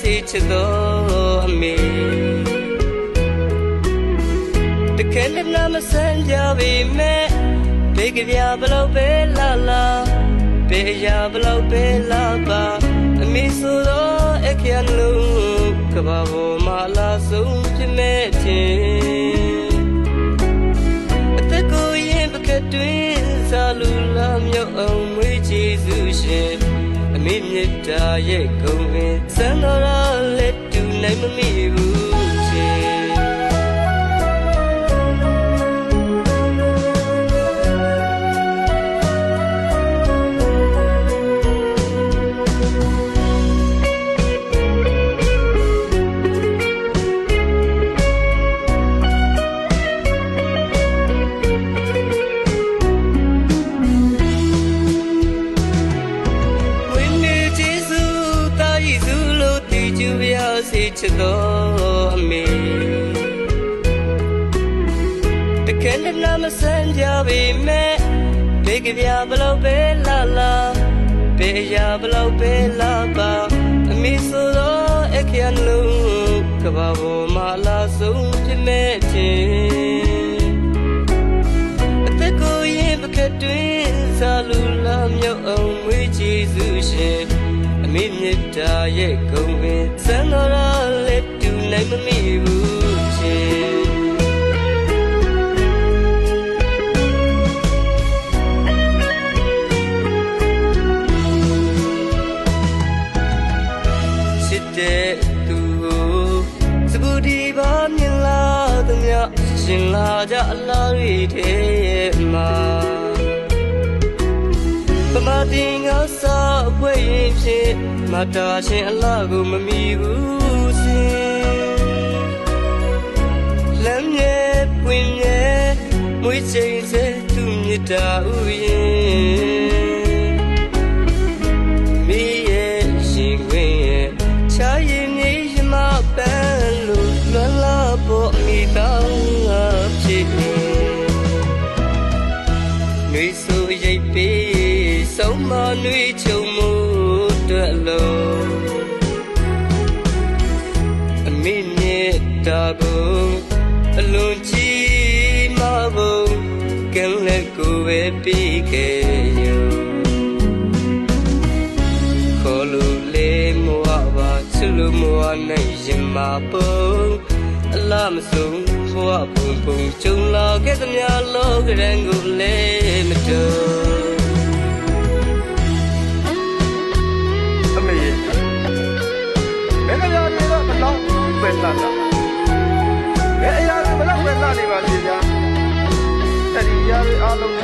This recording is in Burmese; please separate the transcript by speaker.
Speaker 1: စီချစ်တော်အမေတကယ်လည်းနာမဆန်းကြပေမဲ့ဘေကပြဘလောက်ပဲလာလာဘေရဘလောက်ပဲလာပါအမေဆိုတော့အခရလုံးကဘာပေါ်မှာလာဆုံးပြမဲ့ခြင်းအသက်ကိုရင်ပကတွင်စားလူလာမြောက်အောင်မွေးချေစုရှင်အ မေမြတ်တာရဲ့ဂုံဝင်စံတော်ရလက်တူနိုင်မမိဘူးချေ လို့တည်ကြပြစေချစ်တော်အမေတကယ်လည်းနာမဆန်းကြပေမဲ့ဘေကပြဘလောက်ပဲလာလာဘေရဘလောက်ပဲလာပါအမေဆိုတော့အခရလုံးကဘာပေါ်မှာလာဆုံးပြမဲ့ခြင်းအသက်ကိုရင်ပကတွင်စားလူလာမြောက်အောင်မွေးချေစုရှင်အ မေမြတ်တာရဲ့ဂုံဝင်စံတော်ရလက်တူနိုင်မမိဘူးရှင်ချစ်တဲ့သူကိုစကူဒီပါမြင်လာသမျှရှင်လာကြအလားတွေထဲမှာပမတင်ငါစာ အဖွဲရင်ဖြင့်မတာရှင်အလားကိုမမီဘူးစင်လမ်းမြဲပွင့်မြဲမွေးချိန်စေသူမြတ်တာဥယျင်မိရဲ့ရှင်ခွင်ရဲ့ချာရင်နေရမပန်းလို့လွမ်းလာဖို့မိတောင်းငါဖြစ်နေနှွေဆိုရိပ်ပေး ဆုံးမနှွေချုံမှုတွေ့လို့အမိမြတ်တာကိုအလွန်ကြီးမဖို့ကံလက်ကိုပဲပြီးခဲ့ရောခေါ်လို့လေမဝပါချစ်လို့မဝနိုင်ရင်မပုံအလားမဆုံးဘဝပုံပုံကြုံလာခဲ့သမျှလောကရန်ကိုလေမ
Speaker 2: ဘယ်